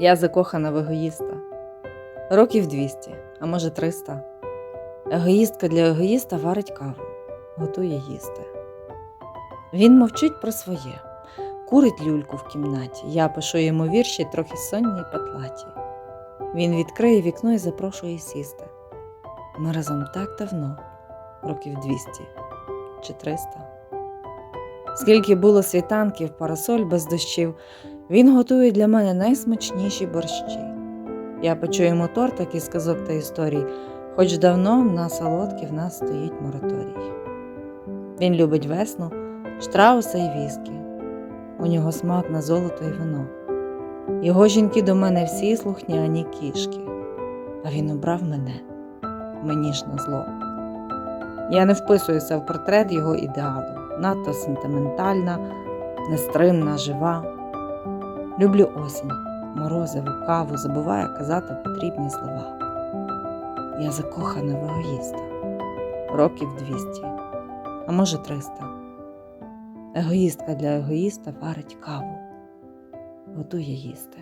Я закохана в егоїста. Років 200, а може 300. Егоїстка для егоїста варить каву, готує їсти. Він мовчить про своє, курить люльку в кімнаті. Я пишу йому вірші трохи сонні патлаті. Він відкриє вікно і запрошує сісти. Ми разом так давно, років 200 чи 300. Скільки було світанків, парасоль без дощів, він готує для мене найсмачніші борщі. Я печу йому тортик із казок та історій, хоч давно на солодкі в нас стоїть мораторій. Він любить весну, штрауса і віскі. У нього смак на золото і вино. Його жінки до мене всі слухняні кішки, а він обрав мене, мені ж на зло. Я не вписуюся в портрет його ідеалу, надто сентиментальна, нестримна, жива. Люблю осінь, морозиву, каву, забуваю казати потрібні слова. Я закохана в егоїста, років 200, а може 300. Егоїстка для егоїста варить каву, готує їсти.